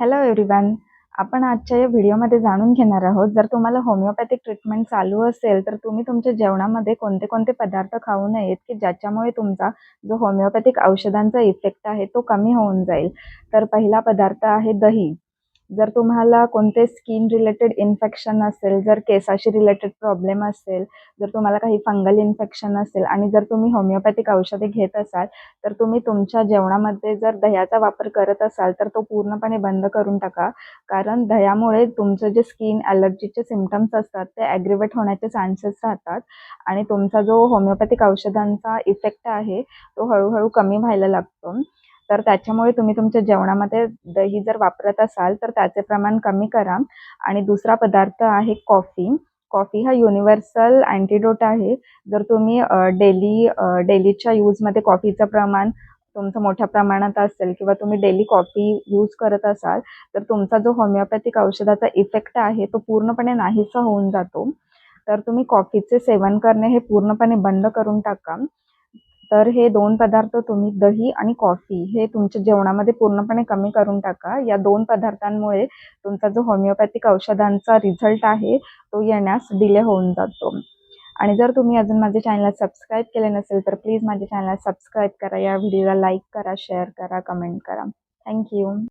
Hello everyone आपण आजच्या या व्हिडिओमध्ये जाणून घेणार आहोत जर तुम्हाला होमिओपॅथिक ट्रीटमेंट चालू असेल तर तुम्ही तुमच्या जेवणामध्ये कोणते कोणते पदार्थ खाऊ नयेत की ज्याच्यामुळे तुमचा जो होमिओपॅथिक औषधांचा इफेक्ट आहे तो कमी होऊन जाईल. तर पहिला पदार्थ आहे दही. जर तुम्हाला कोणते स्किन रिलेटेड इन्फेक्शन असेल जर केसाशी रिलेटेड प्रॉब्लेम असेल जर तुम्हाला काही फंगल इन्फेक्शन असेल आणि जर तुम्ही होमिओपॅथिक औषधे घेत असाल तर तुम्ही तुमच्या जेवणामध्ये जर दह्याचा वापर करत असाल तर तो पूर्णपणे बंद करून टाका. कारण दह्यामुळे तुमचं जे स्किन ॲलर्जीचे सिमटम्स असतात ते ॲग्रिवेट होण्याचे चान्सेस राहतात. आणि तुमचा जो होमिओपॅथिक औषधांचा इफेक्ट आहे तो हळूहळू कमी व्हायला लागतो. तर त्याच्यामुळे तुम्ही तुमच्या जेवणामध्ये दही जर वापरत असाल तर त्याचे प्रमाण कमी करा. आणि दुसरा पदार्थ आहे कॉफी. कॉफी हा युनिव्हर्सल अँटीडोट आहे. जर तुम्ही डेली डेलीच्या यूजमध्ये कॉफीचं प्रमाण तुमचं मोठ्या प्रमाणात असेल किंवा तुम्ही डेली कॉफी यूज करत असाल तर तुमचा जो होमिओपॅथिक औषधाचा इफेक्ट आहे तो पूर्णपणे नाहीसा होऊन जातो. तर तुम्ही कॉफीचे सेवन करणे हे पूर्णपणे बंद करून टाका. तर हे दोन पदार्थ तुम्ही दही आणि कॉफी हे तुमच्या जेवणामध्ये पूर्णपणे कमी करून टाका. या दोन पदार्थांमुळे तुमचा जो होमिओपॅथिक औषधांचा रिझल्ट आहे तो येण्यास डिले होऊन जातो. आणि जर तुम्ही अजून माझ्या चॅनलला सबस्क्राईब केले नसेल तर प्लीज माझ्या चॅनलला सबस्क्राईब करा. या व्हिडिओला लाईक करा शेअर करा कमेंट करा. थँक्यू